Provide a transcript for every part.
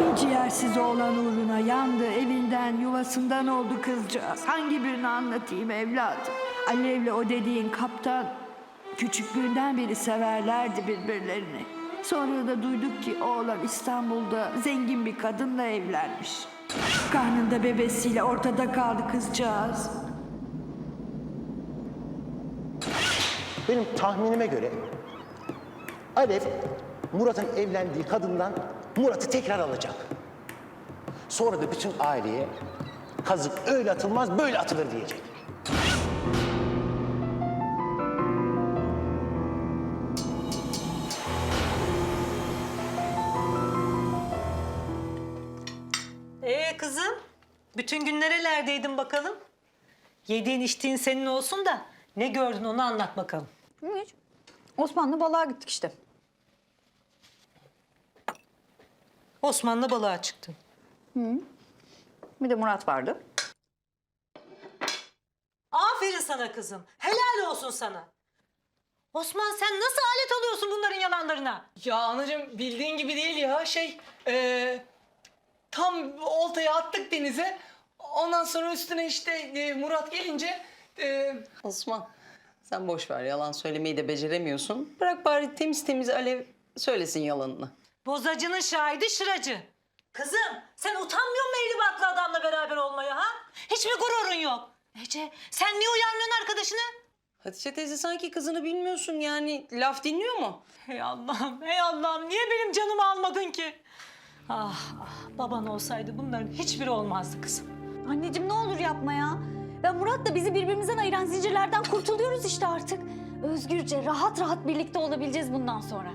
Bir ciğersiz oğlan uğruna yandı, evinden, yuvasından oldu kızcağız. Hangi birini anlatayım evladım? Alev'le o dediğin kaptan küçüklüğünden beri severlerdi birbirlerini. Sonra da duyduk ki oğlan İstanbul'da zengin bir kadınla evlenmiş. Karnında bebesiyle ortada kaldı kızcağız. Benim tahminime göre Alev Murat'ın evlendiği kadından Murat'ı tekrar alacak. Sonra da bütün aileye kazık öyle atılmaz böyle atılır diyecek. Ee kızım, bütün gün nerelerdeydin bakalım? Yediğin içtiğin senin olsun da ne gördün onu anlat bakalım. Hiç. Osmanlı balığa gittik işte. Osmanlı balığa çıktın. Bir de Murat vardı. Aferin sana kızım. Helal olsun sana. Osman sen nasıl alet oluyorsun bunların yalanlarına? Ya anacığım bildiğin gibi değil ya şey eee, tam oltayı attık denize ondan sonra üstüne işte e, Murat gelince e, Osman sen boş ver yalan söylemeyi de beceremiyorsun. Bırak bari temiz temiz Alev söylesin yalanını. Bozacının şahidi şıracı. Kızım sen utanmıyor musun evli adamla beraber olmaya ha? Hiç mi gururun yok? Ece sen niye uyarmıyorsun arkadaşını? Hatice teyze sanki kızını bilmiyorsun yani laf dinliyor mu? Hey Allah'ım, hey Allah'ım niye benim canımı almadın ki? Ah, ah baban olsaydı bunların hiçbiri olmazdı kızım. Anneciğim ne olur yapma ya. Ben Murat'la bizi birbirimizden ayıran zincirlerden kurtuluyoruz işte artık. Özgürce, rahat rahat birlikte olabileceğiz bundan sonra.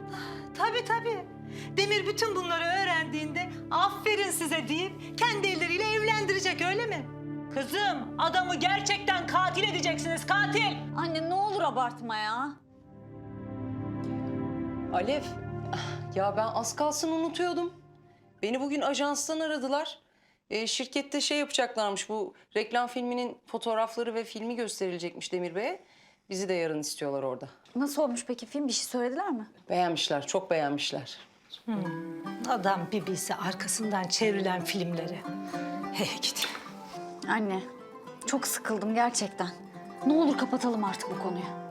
Tabii tabii. Demir bütün bunları öğrendiğinde aferin size deyip kendi elleriyle evlendirecek öyle mi? Kızım adamı gerçekten katil edeceksiniz katil. Anne ne olur abartma ya. Alev ya ben az kalsın unutuyordum. Beni bugün ajanstan aradılar. E, şirkette şey yapacaklarmış bu reklam filminin fotoğrafları ve filmi gösterilecekmiş Demir Bey'e. Bizi de yarın istiyorlar orada. Nasıl olmuş peki film? Bir şey söylediler mi? Beğenmişler, çok beğenmişler. Adam bir bilse arkasından çevrilen filmleri. Hey gidi. Anne, çok sıkıldım gerçekten. Ne olur kapatalım artık bu konuyu.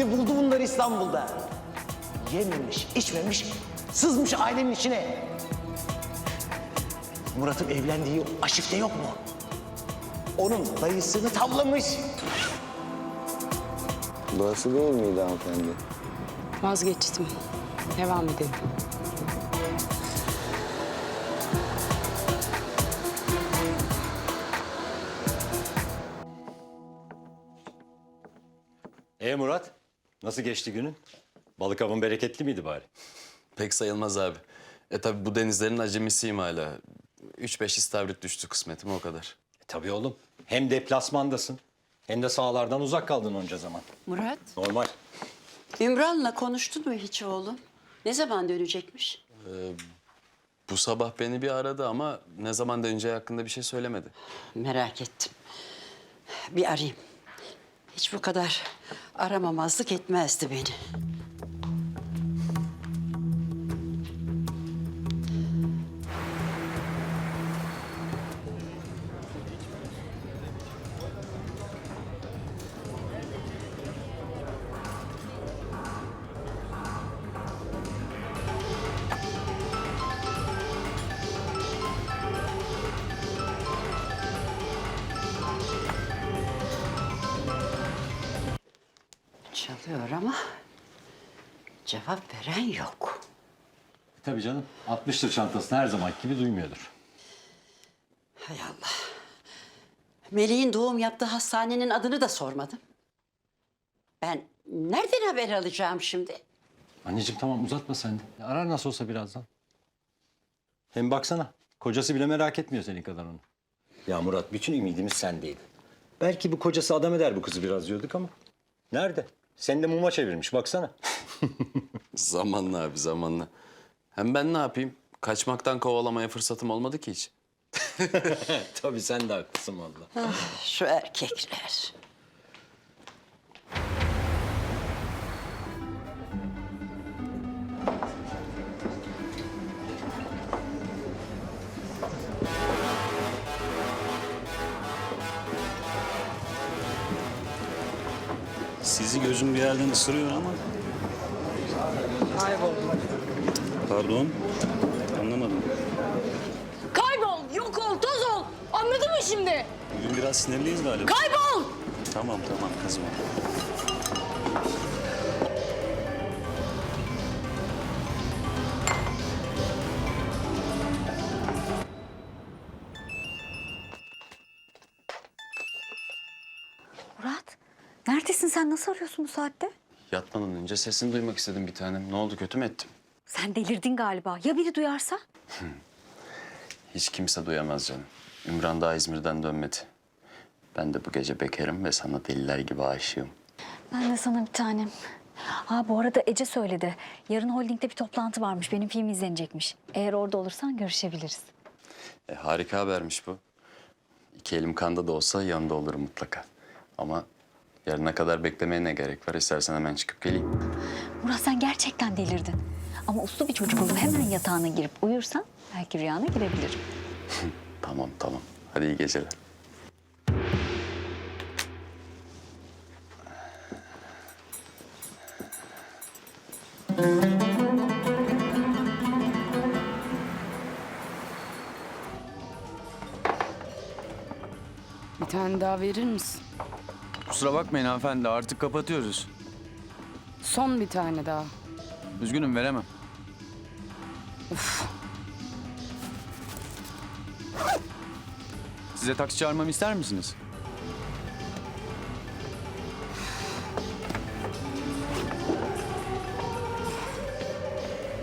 Gitti buldu bunları İstanbul'da. Yememiş, içmemiş, sızmış ailenin içine. Murat'ın evlendiği aşifte yok mu? Onun dayısını tavlamış. Burası değil miydi hanımefendi? Vazgeçtim. Devam edelim. Nasıl geçti günün? Balık avın bereketli miydi bari? Pek sayılmaz abi. E tabi bu denizlerin acemisiyim hala. Üç beş istavrit düştü kısmetim o kadar. E, tabii oğlum. Hem deplasmandasın hem de sahalardan uzak kaldın onca zaman. Murat, Normal. Ümran'la konuştun mu hiç oğlum? Ne zaman dönecekmiş? Bu sabah beni bir aradı ama ne zaman döneceği hakkında bir şey söylemedi. Merak ettim. Bir arayayım. Hiç bu kadar aramamazlık etmezdi beni. Çalıyor ama cevap veren yok. E, tabii canım. Atmıştır çantasını her zaman gibi duymuyordur. Hay Allah. Melih'in doğum yaptığı hastanenin adını da sormadım. Ben nereden haber alacağım şimdi? Anneciğim tamam uzatma sen de. Ya Arar nasıl olsa birazdan. Hem baksana kocası bile merak etmiyor senin kadar onu. Ya Murat bütün ümidimiz sendeydi. Belki bu kocası adam eder bu kızı biraz diyorduk ama. Nerede? Sen de muma çevirmiş baksana. Zamanla abi zamanla. Hem ben ne yapayım? Kaçmaktan kovalamaya fırsatım olmadı ki hiç. Tabii sen de haklısın vallahi. Şu erkekler. Sizi gözüm bir yerden ısırıyor ama. Pardon. Anlamadım. Kaybol, yok ol, toz ol. Anladın mı şimdi? Bugün biraz sinirliyiz galiba. Kaybol! Tamam tamam kızma. Neredesin sen? Nasıl arıyorsun bu saatte? Yatmadan önce sesini duymak istedim bir tanem. Ne oldu kötü mü ettim? Sen delirdin galiba. Ya biri duyarsa? Hiç kimse duyamaz canım. Ümran daha İzmir'den dönmedi. Ben de bu gece bekarım ve sana deliler gibi aşığım. Ben de sana bir tanem. Ha bu arada Ece söyledi. Yarın holdingde bir toplantı varmış. Benim film izlenecekmiş. Eğer orada olursan görüşebiliriz. E, harika habermiş bu. İki elim kanda da olsa yanında olurum mutlaka. Ama yarına kadar beklemeye ne gerek var? İstersen hemen çıkıp geleyim. Murat sen gerçekten delirdin. Ama uslu bir çocuk olup hemen yatağına girip uyursan belki rüyana girebilirim. Tamam tamam. Hadi iyi geceler. Bir tane daha verir misin? Kusura bakmayın hanımefendi artık kapatıyoruz. Son bir tane daha. Üzgünüm veremem. Size taksi çağırmamı ister misiniz?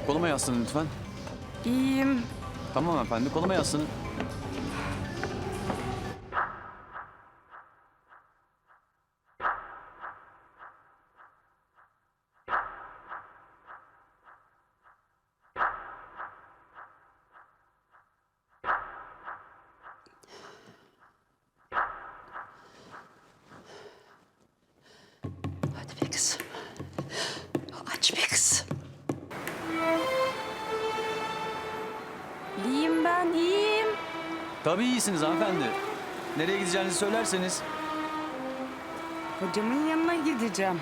Koluma yaslanın lütfen. İyiyim. Tamam hanımefendi koluma yaslanın. Kızım. Aç be kızım. İyiyim ben, iyiyim. Tabii iyisiniz hanımefendi. Nereye gideceğinizi söylerseniz. Hocamın yanına gideceğim.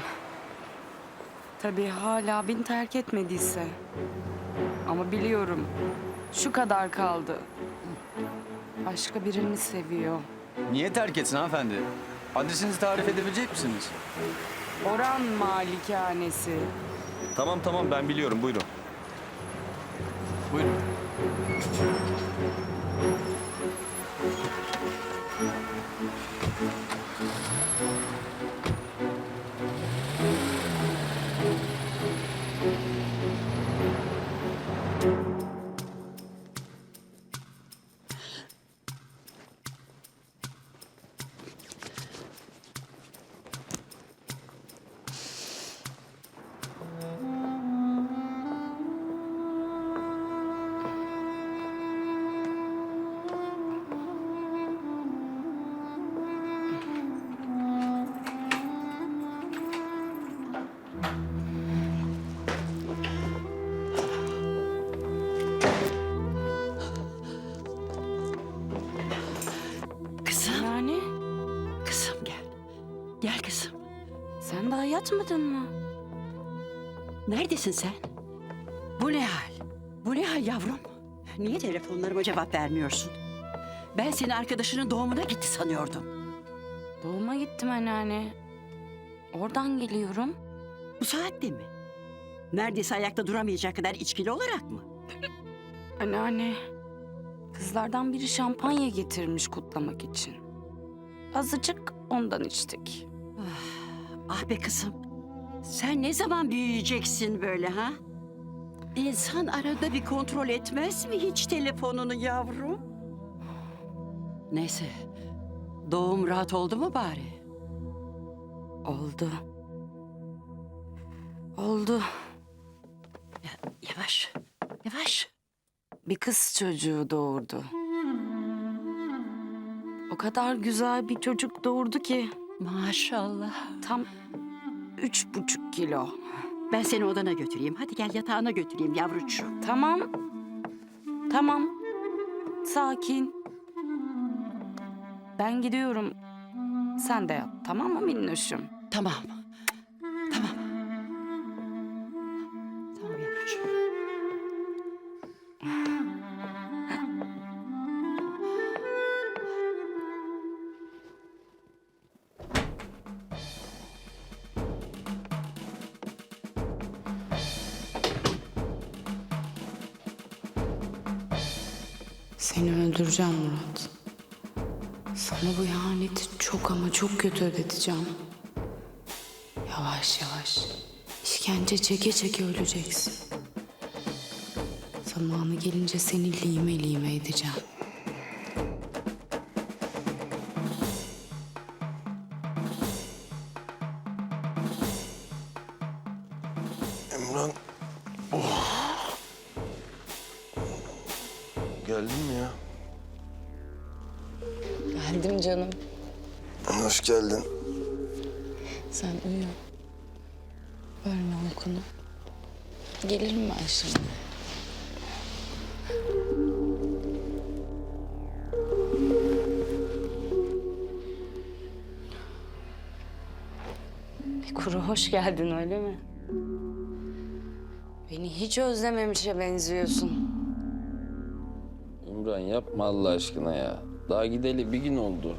Tabii hala beni terk etmediyse. Ama biliyorum şu kadar kaldı. Başka birini seviyor. Niye terk etsin hanımefendi? Adresinizi tarif edebilecek misiniz? Oran Malikanesi. Tamam tamam ben biliyorum buyurun. Buyurun. Kızım, Yani kızım gel. Gel kızım. sen daha yatmadın mı? Neredesin sen? Bu ne hal? Bu ne hal yavrum? Niye telefonlarıma cevap vermiyorsun? Ben seni arkadaşının doğumuna gitti sanıyordum. Doğuma gittim anneanne. Oradan geliyorum. Bu saatte mi? Neredeyse ayakta duramayacak kadar içkili olarak mı? Anneanne, kızlardan biri şampanya getirmiş kutlamak için. Azıcık ondan içtik. Ah be kızım. Sen ne zaman büyüyeceksin böyle ha? İnsan arada bir kontrol etmez mi hiç telefonunu yavrum? Neyse. Doğum rahat oldu mu bari? Oldu. Oldu. Yavaş, yavaş. Bir kız çocuğu doğurdu. O kadar güzel bir çocuk doğurdu ki Maşallah. tam üç buçuk kilo. Ben seni odana götüreyim. Hadi gel yatağına götüreyim yavrucuğum. Tamam. Tamam. Sakin. Ben gidiyorum. Sen de yat tamam mı minnoşum? Tamam. Seni öldüreceğim Murat. Sana bu ihaneti çok ama çok kötü ödeteceğim. Yavaş yavaş. işkence çeke çeke öleceksin. Zamanı gelince seni lime lime edeceğim. Emran. Oh. Geldin mi ya? Geldim canım. Hoş geldin. Sen uyu. Bölme uykunu. Gelirim ben şimdi. Kuru hoş geldin öyle mi? Beni hiç özlememişe benziyorsun. İmran yapma Allah aşkına ya. Daha gideli bir gün oldu.